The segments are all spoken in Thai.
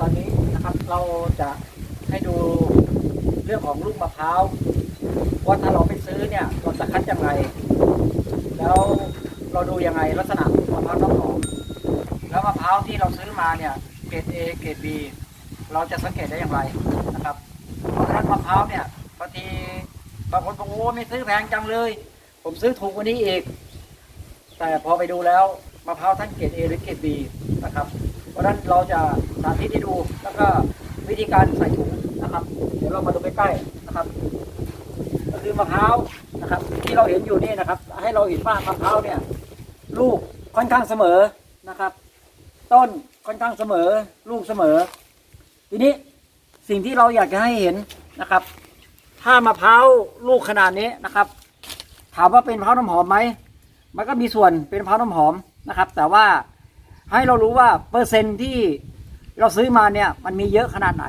ตอนนี้นะครับเราจะให้ดูเรื่องของลูกมะพร้าวว่าถ้าเราไปซื้อเนี่ยเราจะคัดยังไง แล้วเราดูยังไงลักษณะมะพร้าวน้ำหอมแล้วมะพร้าวที่เราซื้อมาเนี่ยเกรด A เกรด B เราจะสังเกตได้อย่างไรนะครับเพราะฉะนั้นมะพร้าวเนี่ยบางทีบางคนบอกโอ้ไม่ซื้อแพงจังเลย ผมซื้อถูกกว่านี้อีก แต่พอไปดูแล้วมะพร้าวท่านเกรด A หรือเกรด B นะครับ ราะฉะนั้นเราจะสาธิตให้ดูแล้วก็วิธีการใส่ถุงนะครับ เดี๋ยวเรามาดูใกล้ๆนะครับ ก็คือมะพร้าวนะครับ ที่เราเห็นอยู่นี่นะครับ ให้เราเห็นว่ามะพร้าวเนี่ยลูกค่อนข้างเสมอนะครับ ต้นค่อนข้างเสมอ ลูกเสมอ ทีนี้สิ่งที่เราอยากจะให้เห็นนะครับ ถ้ามะพร้าวลูกขนาดนี้นะครับ ถามว่าเป็นมะพร้าวน้ำหอมไหมมันก็มีส่วนเป็นมะพร้าวน้ำหอมนะครับ แต่ว่า ให้เรารู้ว่าเปอร์เซ็นต์ที่เราซื้อมาเนี่ยมันมีเยอะขนาดไหน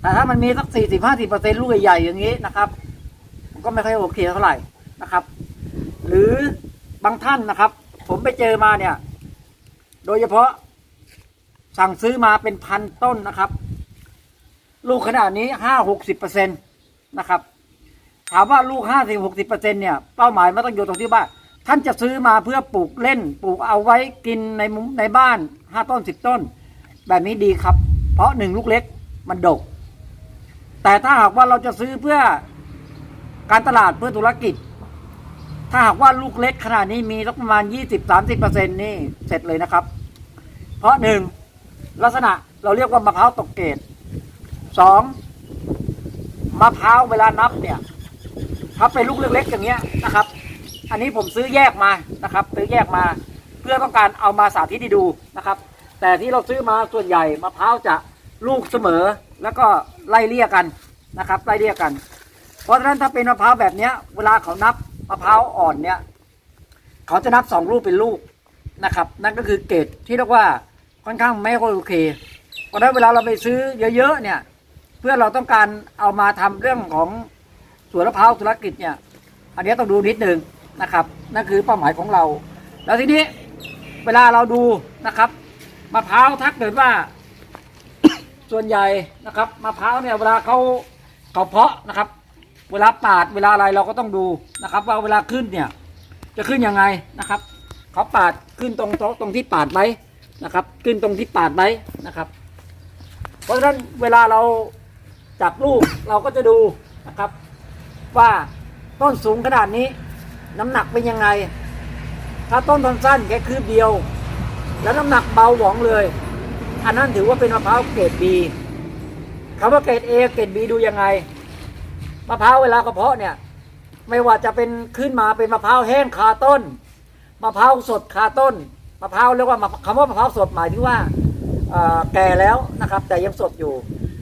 แต่ถ้ามันมีสักสี่สิบห้าสิบเปอร์เซ็นต์ลูกใหญ่ๆอย่างนี้นะครับมันก็ไม่ค่อยโอเคเท่าไหร่นะครับ หรือบางท่านนะครับ ผมไปเจอมาเนี่ย โดยเฉพาะสั่งซื้อมาเป็นพันต้นนะครับ ลูกขนาดนี้ห้าหกสิบเปอร์เซ็นต์นะครับ ถามว่าลูกห้าสิบหกสิบเปอร์เซ็นเนี่ยเป้าหมายไมันต้องอยู่ตรงที่ว่า ท่านจะซื้อมาเพื่อปลูกเล่น ปลูกเอาไว้กินในมุมในบ้านห้าต้นสิบต้น แบบนี้ดีครับ เพราะหนึ่งลูกเล็กมันดก แต่ถ้าหากว่าเราจะซื้อเพื่อการตลาดเพื่อธุรกิจ ถ้าหากว่าลูกเล็กขนาดนี้มีสักประมาณยี่สิบสามสิบเปอร์เซ็นนี่เสร็จเลยนะครับ เพราะหนึ่งลักษณะเราเรียกว่ามะพร้าวตกเกรดสองมะพร้าวเวลานับเนี่ย ถ้าเป็นลูกเล็กๆอย่างเงี้ยนะครับ อันนี้ผมซื้อแยกมานะครับ ซื้อแยกมาเพื่อต้องการเอามาสาธิตให้ดูนะครับ แต่ที่เราซื้อมาส่วนใหญ่มะพร้าวจะลูกเสมอแล้วก็ไล่เลี่ยกันนะครับ ไล่เลี่ยกัน เพราะฉะนั้นถ้าเป็นมะพร้าวแบบเนี้ย เวลาเขานับมะพร้าวอ่อนเนี่ย เขาจะนับสองลูกเป็นลูกนะครับ นั่นก็คือเกรดที่เรียกว่าค่อนข้างไม่ค่อยโอเค เพราะฉะนั้นเวลาเราไปซื้อเยอะๆเนี่ย เพื่อเราต้องการเอามาทำเรื่องของสวนมะพร้าวธุรกิจเนี่ย อันนี้ต้องดูนิดนึง นะครับ นั่นคือเป้าหมายของเรา แล้วทีนี้เวลาเราดูนะครับมะพร้าวถ้าเกิดว่า ส่วนใหญ่นะครับมะพร้าวเนี่ยเวลาเขาเขาเพาะนะครับ เวลาปาดเวลาอะไรเราก็ต้องดูนะครับ ว่าเวลาขึ้นเนี่ย จะขึ้นยังไงนะครับเขาปาดขึ้นตรงตรงตรงที่ปาดไหมนะครับ ขึ้นตรงที่ปาดไหมนะครับ เพราะฉะนั้นเวลาเราจับลูกเราก็จะดูนะครับ ว่าต้นสูงขนาดนี้ น้ำหนักเป็นยังไง ถ้าต้นสั้นแค่คืบเดียว แล้วน้ำหนักเบาหวองเลย อันนั้นถือว่าเป็นมะพร้าวเกรดบีคำว่าเกรดเอเกรดบีดูยังไงมะพร้าวเวลากระเพาะเนี่ย ไม่ว่าจะเป็นขึ้นมาเป็นมะพร้าวแห้งคาต้นมะพร้าวสดคาต้นมะพร้าวเรียกว่าคำว่ามะพร้าวสดหมายถึงว่าแก่แล้วนะครับ แต่ยังสดอยู่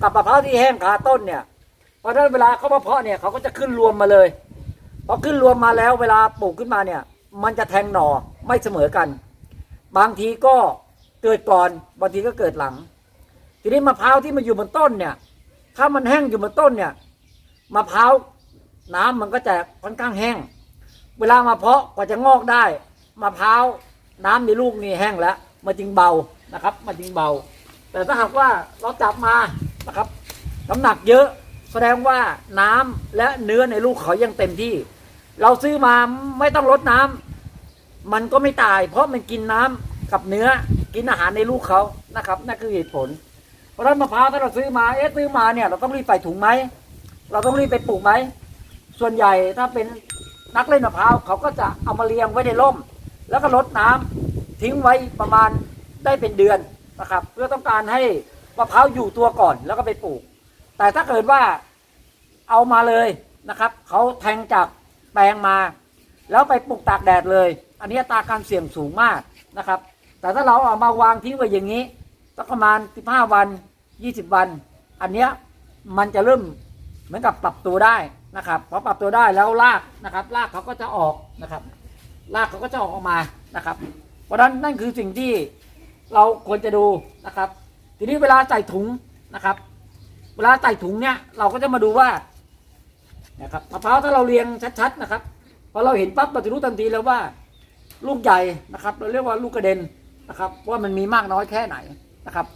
กับมะพร้าวที่แห้งคาต้นเนี่ยเพราะฉะนั้นเวลาเขามาเพาะเนี่ยเขาก็จะขึ้นรวมมาเลย พอขึ้นรวมมาแล้วเวลาปลูกขึ้นมาเนี่ย มันจะแทงหน่อไม่เสมอกัน บางทีก็เกิดก่อนบางทีก็เกิดหลัง ทีนี้มะพร้าวที่มันอยู่บนต้นเนี่ย ถ้ามันแห้งอยู่บนต้นเนี่ยมะพร้าวน้ำมันก็จะค่อนข้างแห้ง เวลามาเพาะกว่าจะงอกได้มะพร้าวน้ำในลูกนี่แห้งแล้วมันจึงเบานะครับ มันจึงเบา แต่ถ้าหากว่าเราจับมานะครับ น้ำหนักเยอะแสดงว่าน้ำและเนื้อในลูกเขายังเต็มที่ เราซื้อมาไม่ต้องลดน้ำมันก็ไม่ตาย เพราะมันกินน้ำกับเนื้อกินอาหารในลูกเขานะครับนั่นคือเหตุผล เพราะฉะนั้นมะพร้าวถ้าเราซื้อมาเอ๊ะซื้อมาเนี่ย เราต้องรีบใส่ถุงไหมเราต้องรีบไปปลูกไหมส่วนใหญ่ถ้าเป็นนักเล่นมะพร้าวเขาก็จะเอามาเรียงไว้ในร่ม แล้วก็ลดน้ำทิ้งไว้ประมาณได้เป็นเดือนนะครับ เพื่อต้องการให้มะพร้าวอยู่ตัวก่อนแล้วก็ไปปลูก แต่ถ้าเกิดว่าเอามาเลยนะครับ เขาแทงจาก แปลงมา แล้วไปปลูกตากแดดเลย อันนี้ตาการเสี่ยงสูงมากนะครับ แต่ถ้าเราเอามาวางทิ้งไว้อย่างนี้สักประมาณ 15 วัน 20 วัน อันเนี้ยมันจะเริ่มเหมือนกับปรับตัวได้นะครับพอปรับตัวได้แล้วรากนะครับรากเขาก็จะออกนะครับรากเขาก็จะออกออกมานะครับ เพราะฉะนั้นนั่นคือสิ่งที่เราควรจะดูนะครับ ทีนี้เวลาใส่ถุงนะครับ เวลาใส่ถุงเนี่ยเราก็จะมาดูว่า นะครับมะพร้าวถ้าเราเรียงชัดๆนะครับพอเราเห็นปั๊บเราจะรู้ทันทีแล้วว่า ลูกใหญ่นะครับ เราเรียกว่าลูกกระเด็นนะครับว่ามันมีมากน้อยแค่ไหนนะครับ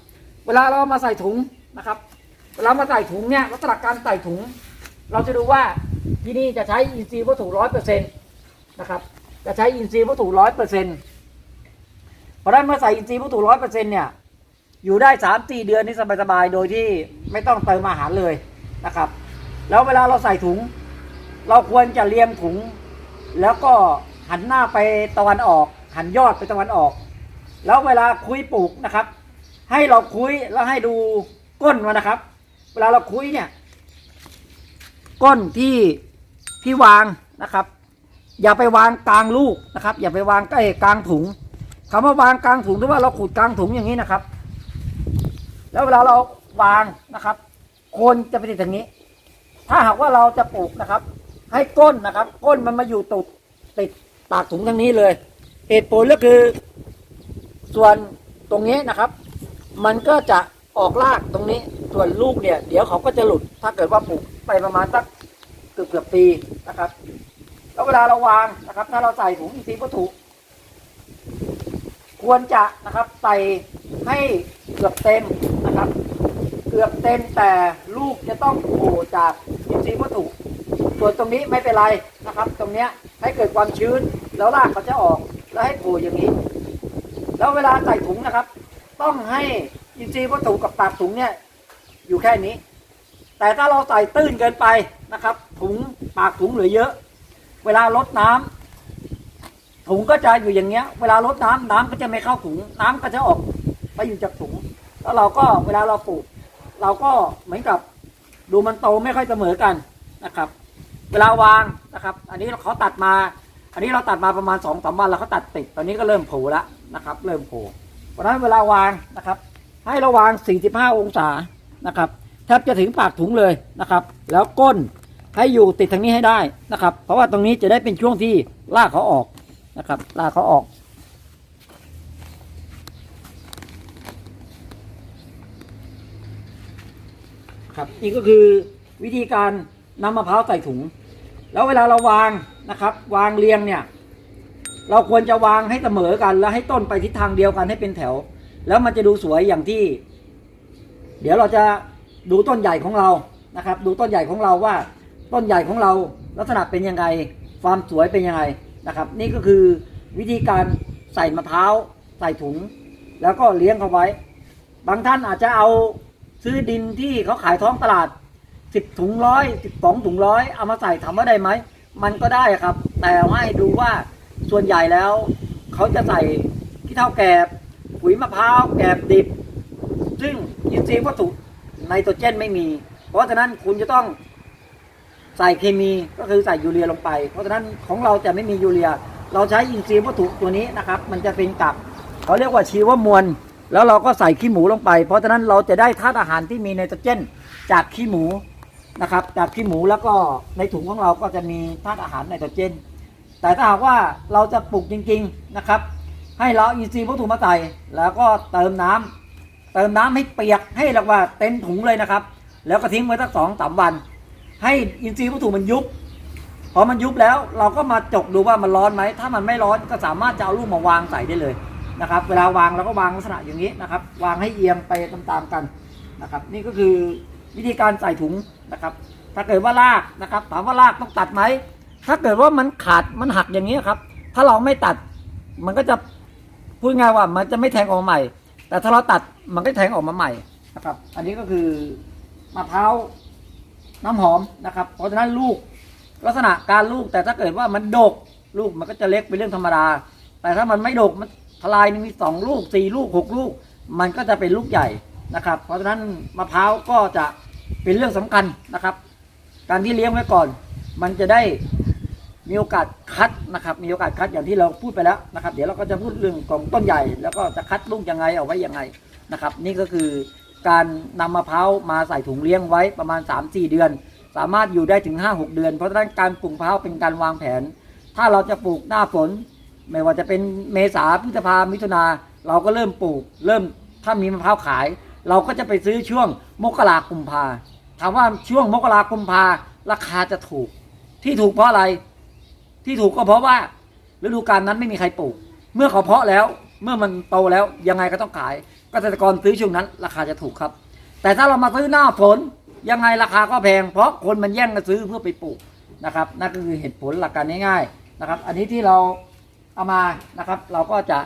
เวลาเรามาใส่ถุงนะครับเวลามาใส่ถุงเนี่ยลักษณะการใส่ถุง เราจะดูว่าที่นี่จะใช้อินทรีย์วัตถุร้อยเปอร์เซ็นต์นะครับ จะใช้อินทรีย์วัตถุร้อยเปอร์เซ็นต์พราะฉะนั้นเมื่อใส่อินทรีย์วัตถุร้อยเปอร์เซ็นต์เนี่ยอยู่ได้สามสี่เดือนนี่สบายๆ โดยที่ไม่ต้องเติมอาหารเลยนะครับ แล้วเวลาเราใส่ถุง เราควรจะเรียงถุง แล้วก็หันหน้าไปตะวันออก หันยอดไปตะวันออก แล้วเวลาคุยปลูกนะครับ ให้เราคุยแล้วให้ดูก้นมันนะครับ เวลาเราคุยเนี่ย ก้นที่ที่วางนะครับ อย่าไปวางกลางลูกนะครับ อย่าไปวางใกล้กลางถุงคำว่าวางกลางถุงหรือว่าเราขุดกลางถุงอย่างนี้นะครับ แล้วเวลาเราวางนะครับ โคนจะไปติดอย่างนี้ ถ้าหากว่าเราจะปลูกนะครับ ให้ก้นนะครับ ก้นมันมาอยู่ตุดติดปากถุงทางนี้เลย เหตุผลก็คือ ส่วนตรงนี้นะครับ มันก็จะออกรากตรงนี้ ส่วนลูกเนี่ย เดี๋ยวเขาก็จะหลุด ถ้าเกิดว่าปลูกไปประมาณสักเกือบเกือบปีนะครับ แล้วเวลาเราวางนะครับ ถ้าเราใส่ถุงอินทรีย์วัตถุ ควรจะนะครับใส่ให้เกือบเต็มนะครับ เกือบเต็มแต่ลูกจะต้องโผล่จากอินทรีย์วัตถุส่วนตรงนี้ไม่เป็นไรนะครับ ตรงเนี้ยให้เกิดความชื้นแล้วรากเขาจะออกแล้วให้โผล่อย่างนี้ แล้วเวลาใส่ถุงนะครับ ต้องให้อินทรีย์วัตถุกับปากถุงเนี่ยอยู่แค่นี้ แต่ถ้าเราใส่ตื้นเกินไปนะครับ ถุงปากถุงเหลือเยอะ เวลาลดน้ำถุงก็จะอยู่อย่างเงี้ย เวลาลดน้ำน้ำก็จะไม่เข้าถุงน้ำก็จะออกไปอยู่จากถุง แล้วเราก็เวลาเราปลูก เราก็เหมือนกับดูมันโตไม่ค่อยเสมอกันนะครับ เวลาวางนะครับ อันนี้เขาตัดมา อันนี้เราตัดมาประมาณสองสามวันแล้วเขาตัดติด ตอนนี้ก็เริ่มโผล่แล้วนะครับ เริ่มโผล่เพราะฉะนั้นเวลาวางนะครับ ให้ระวาง 45 องศานะครับแทบจะถึงปากถุงเลยนะครับ แล้วก้นให้อยู่ติดทางนี้ให้ได้นะครับ เพราะว่าตรงนี้จะได้เป็นช่วงที่ลากเขาออกนะครับลากเขาออก ครับนี่ก็คือวิธีการนำมะพร้าวใส่ถุง แล้วเวลาเราวางนะครับ วางเรียงเนี่ย เราควรจะวางให้เสมอกัน แล้วให้ต้นไปทิศทางเดียวกันให้เป็นแถว แล้วมันจะดูสวยอย่างที่ เดี๋ยวเราจะดูต้นใหญ่ของเรานะครับ ดูต้นใหญ่ของเราว่า ต้นใหญ่ของเราลักษณะเป็นยังไงความสวยเป็นยังไงนะครับ นี่ก็คือวิธีการใส่มะพร้าวใส่ถุง แล้วก็เลี้ยงเขาไว้ บางท่านอาจจะเอา ซื้อดินที่เขาขายท้องตลาดสิบถุงร้อยสิบสองถุงร้อยเอามาใส่ถามว่าได้ไหม มันก็ได้ครับ แต่ให้ดูว่าส่วนใหญ่แล้ว เขาจะใส่ขี้เท่าแกบปุ๋ยมะพร้าวแกบดิบ ซึ่งอินทรีย์วัตถุไนโตรเจนไม่มี เพราะฉะนั้นคุณจะต้องใส่เคมีก็คือใส่ยูเรียลงไป เพราะฉะนั้นของเราจะไม่มียูเรีย เราใช้อินทรีย์วัตถุตัวนี้นะครับ มันจะเป็นกับเขาเรียกว่าชีวมวล แล้วเราก็ใส่ขี้หมูลงไป เพราะฉะนั้นเราจะได้ธาตุอาหารที่มีไนโตรเจนจากขี้หมูนะครับ จากขี้หมูแล้วก็ในถุงของเราก็จะมีธาตุอาหารไนโตรเจน แต่ถ้าหากว่าเราจะปลูกจริง ๆนะครับ ให้เราอินทรีย์วัตถุมาใส่แล้วก็เติมน้ำเติมน้ำให้เปียกให้เรียกว่าเต็มถุงเลยนะครับ แล้วก็ทิ้งไว้สักสองสามวัน ให้อินทรีย์วัตถุมันยุบพอมันยุบแล้วเราก็มาจกดูว่ามันร้อนไหมถ้ามันไม่ร้อนก็สามารถจะเอาลูกมาวางใส่ได้เลย นะครับ เวลาวางเราก็วางลักษณะอย่างนี้นะครับ วางให้เอียงไปตามๆกันนะครับ นี่ก็คือวิธีการใส่ถุงนะครับ ถ้าเกิดว่าลากนะครับ ถามว่าลากต้องตัดไหมถ้าเกิดว่ามันขาดมันหักอย่างนี้ครับ ถ้าเราไม่ตัดมันก็จะพูดง่ายว่ามันจะไม่แทงออกมาใหม่ แต่ถ้าเราตัดมันก็แทงออกมาใหม่นะครับ อันนี้ก็คือมะพร้าวน้ำหอมนะครับ เพราะฉะนั้นลูกลักษณะการลูกแต่ถ้าเกิดว่ามันดกลูกมันก็จะเล็กเป็นเรื่องธรรมดา แต่ถ้ามันไม่ดกมัน ทลายหนึงมีสองลูกสี่ลูกหกลูก มันก็จะเป็นลูกใหญ่นะครับ เพราะฉะนั้นมะพร้าวก็จะเป็นเรื่องสำคัญนะครับ การที่เลี้ยงไว้ก่อน มันจะได้มีโอกาสคัดนะครับ มีโอกาสคัดอย่างที่เราพูดไปแล้วนะครับ เดี๋ยวเราก็จะพูดเรื่องของต้นใหญ่ แล้วก็จะคัดลูกยังไงเอาไว้ยังไงนะครับ นี่ก็คือการนำมะพร้าวมาใส่ถุงเลี้ยงไว้ประมาณ 3-4 เดือน สามารถอยู่ได้ถึง 5-6 เดือน เพราะฉะนั้นการปลูกมะพร้าวเป็นการวางแผน ถ้าเราจะปลูกหน้าฝน ไม่ว่าจะเป็นเมษาพฤษภามิถุนาเราก็เริ่มปลูก เริ่มถ้ามีมะพร้าวขาย เราก็จะไปซื้อช่วงมกรากุมภาถามว่าช่วงมกรากุมภาราคาจะถูก ที่ถูกเพราะอะไร ที่ถูกก็เพราะว่าฤดูกาลนั้นไม่มีใครปลูก เมื่อเขาเพาะแล้วเมื่อมันโตแล้วยังไงก็ต้องขายเกษตรกรซื้อช่วงนั้น ราคาจะถูกครับ แต่ถ้าเรามาซื้อหน้าฝนยังไงราคาก็แพง เพราะคนมันแย่งกันซื้อเพื่อไปปลูกนะครับนั่นก็คือเหตุผลหลักการง่ายๆนะครับ อันนี้ที่เรา เอามานะครับ เราก็จะ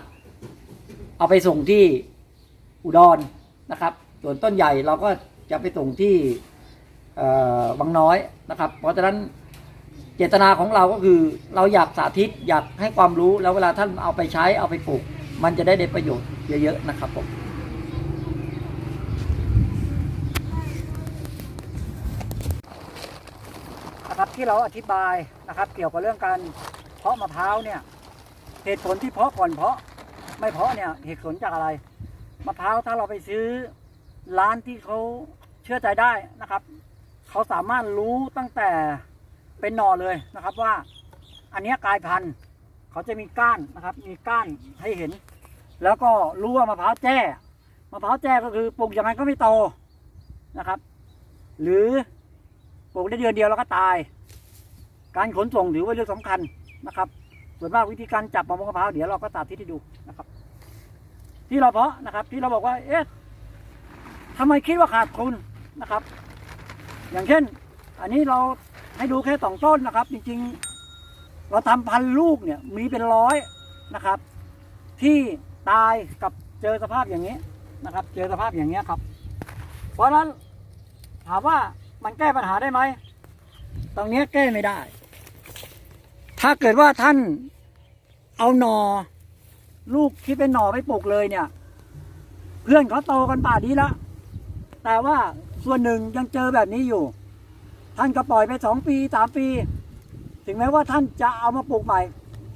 เอาไปส่งที่อุดรนะครับ ส่วนต้นใหญ่เราก็จะไปส่งที่บางน้อยนะครับ เพราะฉะนั้นเจตนาของเราก็คือเราอยากสาธิตอยากให้ความรู้แล้วเวลาท่านเอาไปใช้เอาไปปลูก มันจะได้ได้ประโยชน์เยอะๆนะครับผมนะครับที่เราอธิบายนะครับ เกี่ยวกับเรื่องการเพาะมะพร้าวเนี่ย เหตุผลที่เพาะก่อนเพาะ ไม่เพาะเนี่ยเหตุผลจากอะไรมะพร้าวถ้าเราไปซื้อร้านที่เขาเชื่อใจได้นะครับเขาสามารถรู้ตั้งแต่เป็นหน่อเลยนะครับว่า อันนี้กลายพันธุ์เขาจะมีก้านนะครับ มีก้านให้เห็น แล้วก็รู้ว่ามะพร้าวแจ้มะพร้าวแจ้ก็คือปลูกยังไงก็ไม่โตนะครับ หรือปลูกได้เดือนเดียวแล้วก็ตาย การขนส่งถือว่าเรื่องสำคัญนะครับ ส่วนมากวิธีการจับมะม่วงมะพร้าวเดี๋ยวเราก็สาธิตให้ดูนะครับ ที่เราเพาะนะครับ ที่เราบอกว่าเอ๊ะทำไมคิดว่าขาดทุนนะครับ อย่างเช่น อันนี้เราให้ดูแค่สองต้นนะครับ จริงๆ เราทำพันลูกเนี่ยมีเป็นร้อยนะครับ ที่ตายกับเจอสภาพอย่างนี้นะครับ เจอสภาพอย่างนี้ยครับ เพราะฉะนั้นถามว่ามันแก้ปัญหาได้ไหมตรงนี้แก้ไม่ได้ ถ้าเกิดว่าท่านเอาหนอ ลูกที่เป็นหน่อไปปลูกเลยเนี่ย เพื่อนเขาโตกันป่านี้ละแต่ว่าส่วนหนึ่งยังเจอแบบนี้อยู่ ท่านก็ปล่อยไปสองปีสามปี ถึงแม้ว่าท่านจะเอามาปลูกใหม่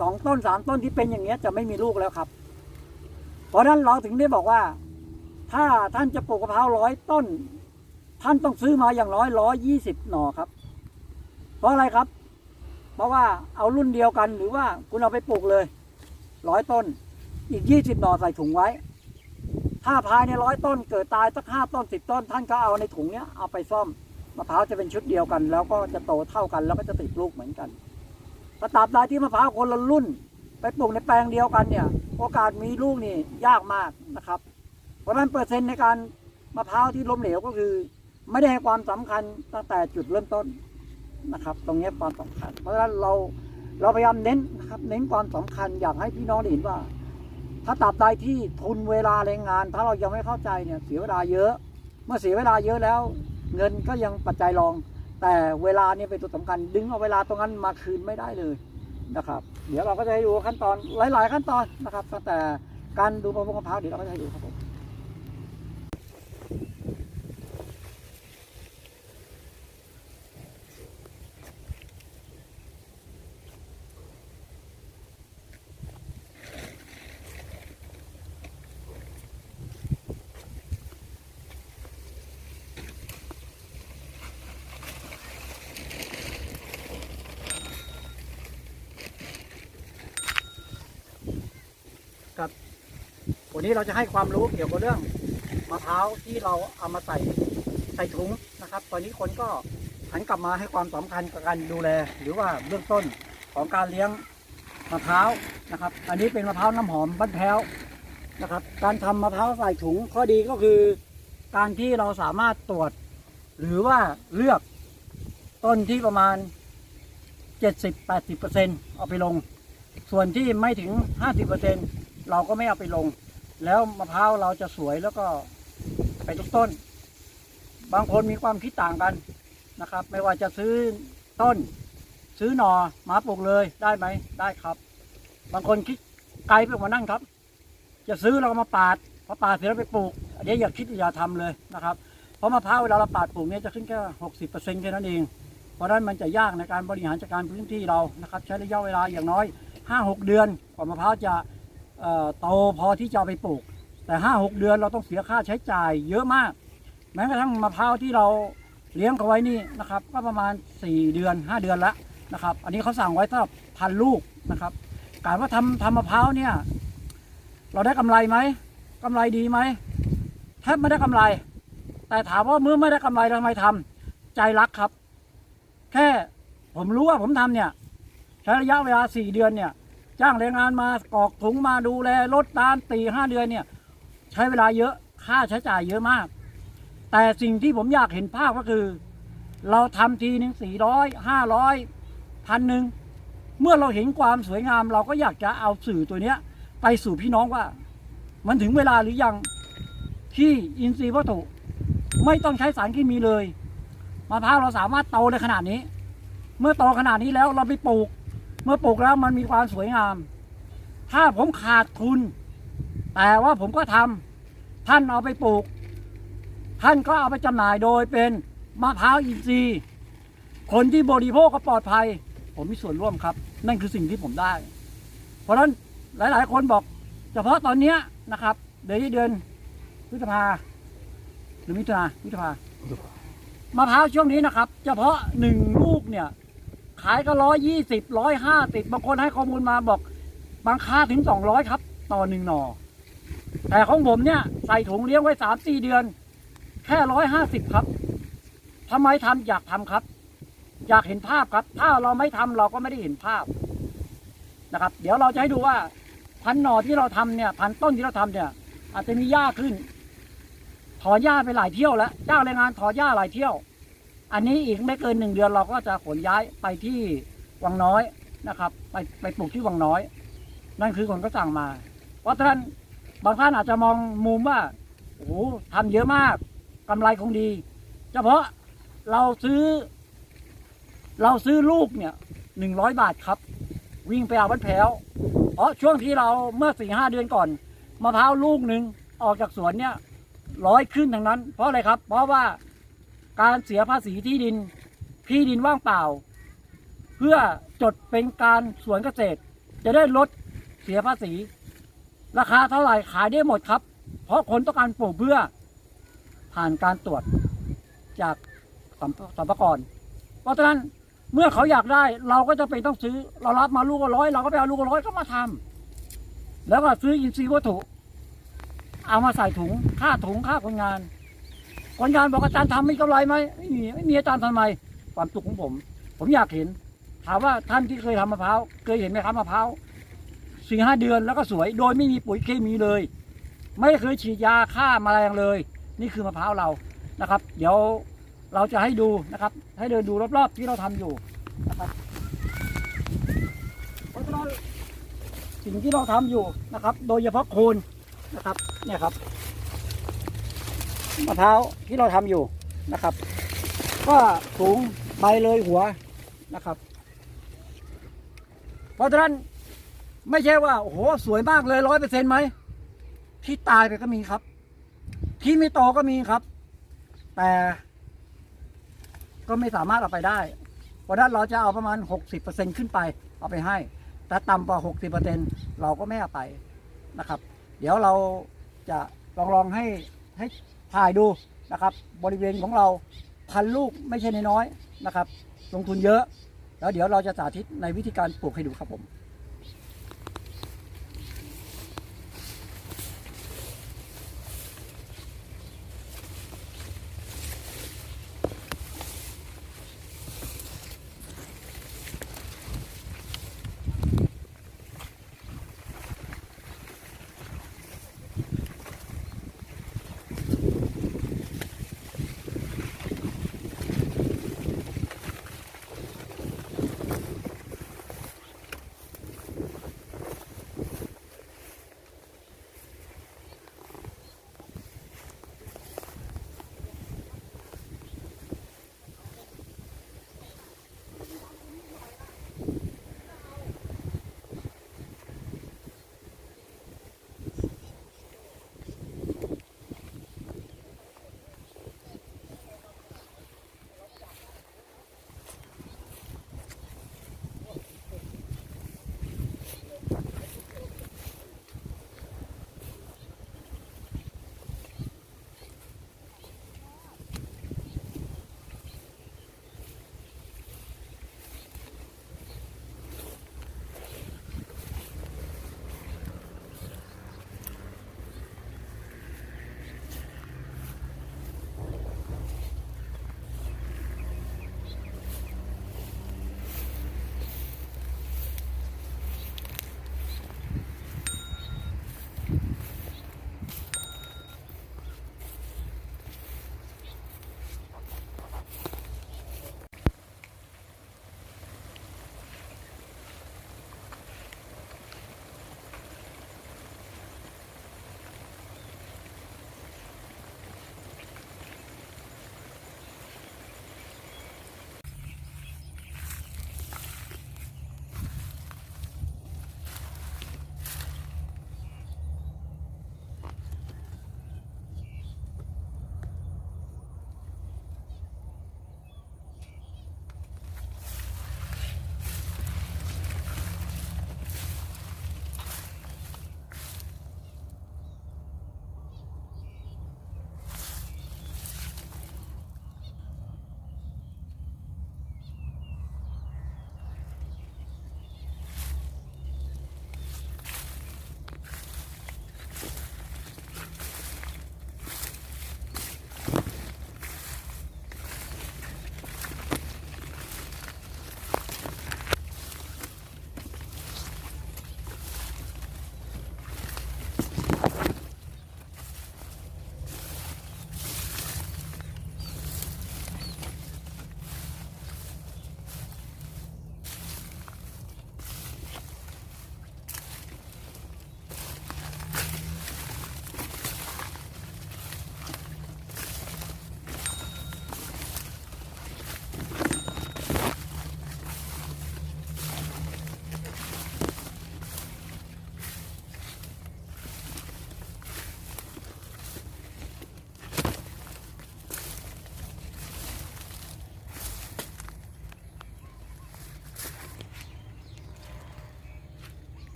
สองต้นสามต้นที่เป็นอย่างเงี้ยจะไม่มีลูกแล้วครับ เพราะนั้นเราถึงได้บอกว่า ถ้าท่านจะปลูกมะเพราร้อยต้น ท่านต้องซื้อมาอย่างน้อยร้อยยี่สิบหน่อครับ เพราะอะไรครับ เพราะว่าเอารุ่นเดียวกันหรือว่าคุณเอาไปปลูกเลยร้อยต้น อีกยี่สิบหน่อใส่ถุงไว้ ถ้าภายในร้อยต้น เกิดตายสักห้าต้นสิบต้น ท่านก็เอาในถุงเนี้ยเอาไปซ่อมมะพร้าวจะเป็นชุดเดียวกัน แล้วก็จะโตเท่ากัน แล้วก็จะติดลูกเหมือนกันถ้าตราบใดที่มะพร้าวคนละรุ่น ไปปลูกในแปลงเดียวกันเนี่ย โอกาสมีลูกนี่ยากมากนะครับ เพราะฉะนั้นเปอร์เซ็นต์ในการมะพร้าวที่ล้มเหลวก็คือ ไม่ได้ให้ความสำคัญตั้งแต่จุดเริ่มต้น นะครับ ตรงนี้ความสำคัญ เพราะฉะนั้นเราเราพยายามเน้นนะครับ เน้นความสำคัญอยากให้พี่น้องเห็นว่า ถ้าตราบใดที่ทุนเวลาแรงงาน ถ้าเรายังไม่เข้าใจเนี่ยเสียเวลาเยอะ เมื่อเสียเวลาเยอะแล้ว เงินก็ยังปัจจัยรอง แต่เวลาเนี่ยเป็นตัวสำคัญ ดึงเอาเวลาตรงนั้นมาคืนไม่ได้เลยนะครับ เดี๋ยวเราก็จะให้ดูขั้นตอนหลาย ๆ ขั้นตอนนะครับตั้งแต่การดูมะม่วงมะพร้าวเดี๋ยวเราก็จะให้ดูครับผม วันนี้เราจะให้ความรู้เกี่ยวกับเรื่องมะพร้าวที่เราเอามาใส่ใส่ถุงนะครับ ตอนนี้คนก็หันกลับมาให้ความสำคัญกับการดูแล หรือว่าเบื้องต้นของการเลี้ยงมะพร้าวนะครับ อันนี้เป็นมะพร้าวน้ำหอมบ้านแพ้วนะครับ การทำมะพร้าวใส่ถุงข้อดีก็คือ การที่เราสามารถตรวจ หรือว่าเลือกต้นที่ประมาณ 70-80%เอาไปลง ส่วนที่ไม่ถึง 50%เราก็ไม่เอาไปลง แล้วมะพร้าวเราจะสวยแล้วก็ไปทุกต้น บางคนมีความคิดต่างกันนะครับ ไม่ว่าจะซื้อต้น ซื้อหนอมาปลูกเลยได้ไหมได้ครับ บางคนคิดไกลไปกว่านั้นครับ จะซื้อเรามาปาดพอปาดเสร็จแล้วไปปลูกอันนี้อย่าคิดอย่าทำเลยนะครับเพราะมะพร้าวเวลาเราปาดปลูกเนี่ยจะขึ้นแค่หกสิบเปอร์เซ็นต์แค่นั้นเอง เพราะนั้นมันจะยากในการบริหารจัดการพื้นที่เรานะครับ ใช้ระยะเวลาอย่างน้อยห้าหกเดือนกว่ามะพร้าวจะ โตพอที่จะไปปลูก แต่ห้าหกเดือนเราต้องเสียค่าใช้จ่ายเยอะมาก แม้กระทั่งมะพร้าวที่เราเลี้ยงเขาไว้นี่นะครับ ก็ประมาณ 4 เดือน 5 เดือนละนะครับ อันนี้เขาสั่งไว้สำหรับพันลูกนะครับ การว่าทำทำมะพร้าวเนี่ย เราได้กำไรไหมกำไรดีไหมแทบไม่ได้กำไร แต่ถามว่าเมื่อไม่ได้กำไรทำไมทำใจรักครับ แค่ผมรู้ว่าผมทำเนี่ยใช้ระยะเวลา 4 เดือนเนี่ย จ้างแรงงานมากอกถุงมาดูแลรถตามตีห้าเดือนเนี่ย ใช้เวลาเยอะค่าใช้จ่ายเยอะมาก แต่สิ่งที่ผมอยากเห็นภาพก็คือ เราทำทีหนึ่งสี่ร้อยห้าร้อยพันหนึ่งเมื่อเราเห็นความสวยงาม เราก็อยากจะเอาสื่อตัวเนี้ย ไปสู่พี่น้องว่า มันถึงเวลาหรือยังที่อินทรีย์วัตถุไม่ต้องใช้สารเคมีเลยมะพร้าวเราสามารถโตได้ขนาดนี้ เมื่อโตขนาดนี้แล้วเราไปปลูก เมื่อปลูกแล้วมันมีความสวยงาม ถ้าผมขาดทุน แต่ว่าผมก็ทำท่านเอาไปปลูก ท่านก็เอาไปจำหน่ายโดยเป็นมะพร้าวอินทรีย์คนที่บริโภคก็ปลอดภัย ผมมีส่วนร่วมครับ นั่นคือสิ่งที่ผมได้ เพราะฉะนั้นหลาย ๆ คนบอก เฉพาะตอนเนี้นะครับเดี๋ยวเดือนพฤษภาหรือมิถุนาพฤษภามะพร้าวช่วงนี้นะครับ เฉพาะหนึ่งลูกเนี่ย ขายก็ร้อยยี่สิบร้อยห้าสิบบางคนให้ข้อมูลมาบอก บางค่าถึงสองร้อยครับ ต่อหนึ่งหน่อ แต่ของผมเนี่ย ใส่ถุงเลี้ยงไว้สามสี่เดือน แค่ร้อยห้าสิบครับทำไมทำอยากทำครับ อยากเห็นภาพครับ ถ้าเราไม่ทำเราก็ไม่ได้เห็นภาพนะครับ เดี๋ยวเราจะให้ดูว่าพันหน่อที่เราทำเนี่ย พันต้นที่เราทำเนี่ย อาจจะมีหญ้าขึ้น ถอนหญ้าไปหลายเที่ยวแล้วเจ้าแรงงานถอนหญ้าหลายเที่ยว อันนี้อีกไม่เกินหนึ่งเดือนเราก็จะขนย้ายไปที่วังน้อยนะครับ ไปไปปลูกที่วังน้อย นั่นคือคนก็สั่งมา เพราะฉะนั้นบางท่านอาจจะมองมุมว่าโอ้โหทำเยอะมากกำไรคงดี เฉพาะเราซื้อ เราซื้อลูกเนี่ยหนึ่งร้อยบาทครับ วิ่งไปเอาบ้านแผวเพราช่วงที่เราเมื่อสี่ห้าเดือนก่อนมะพร้าวลูกหนึ่งออกจากสวนเนี่ยร้อยขึ้นทั้งนั้น เพราะอะไรครับ เพราะว่า การเสียภาษีที่ดินที่ดินว่างเปล่า เพื่อจดเป็นการสวนเกษตร จะได้ลดเสียภาษี ราคาเท่าไหร่ขายได้หมดครับ เพราะคนต้องการปลูกเพื่อผ่านการตรวจจากสัมสัมภากรเพราะฉะนั้นเมื่อเขาอยากได้เราก็จะเป็นต้องซื้อเรารับมาลูกละร้อยเราก็ไปเอาลูกละร้อยก็มาทำแล้วก็ซื้ออินทรีย์วัตถุ เอามาใส่ถุงค่าถุงค่าคนงาน คนงานบอกอาจารย์ทำไม่กำไรไหมไม่มีไม่มีอาจารย์ทำไมความสุขของผม ผมอยากเห็น ถามว่าท่านที่เคยทำมะพร้าวเคยเห็นไหมครับมะพร้าวสี่ห้าเดือนแล้วก็สวย โดยไม่มีปุ๋ยเคมีเลย ไม่เคยฉีดยาฆ่าแมลงเลย นี่คือมะพร้าวเรานะครับ เดี๋ยวเราจะให้ดูนะครับ ให้เดินดูรอบๆที่เราทำอยู่นะครับเพราะฉะนั้นสิ่งที่เราทำอยู่นะครับ โดยเฉพาะโคนนะครับ เนี่ยครับ มะพร้าวที่เราทำอยู่นะครับ ก็สูงใบเลยหัวนะครับ เพราะฉะนั้นไม่ใช่ว่าโอ้โหสวยมากเลยร้อยเปอร์เซ็นต์ไหมที่ตายไปก็มีครับ ที่ไม่โตก็มีครับ แต่ก็ไม่สามารถเอาไปได้เพราะฉะนั้นเราจะเอาประมาณ 60%ขึ้นไป เอาไปให้ แต่ต่ำกว่า 60%เราก็ไม่เอาไปนะครับ เดี๋ยวเราจะลองลองให้ให้ ถ่ายดูนะครับ บริเวณของเราพันลูกไม่ใช่น้อยๆนะครับ ลงทุนเยอะ แล้วเดี๋ยวเราจะสาธิตในวิธีการปลูกให้ดูครับผม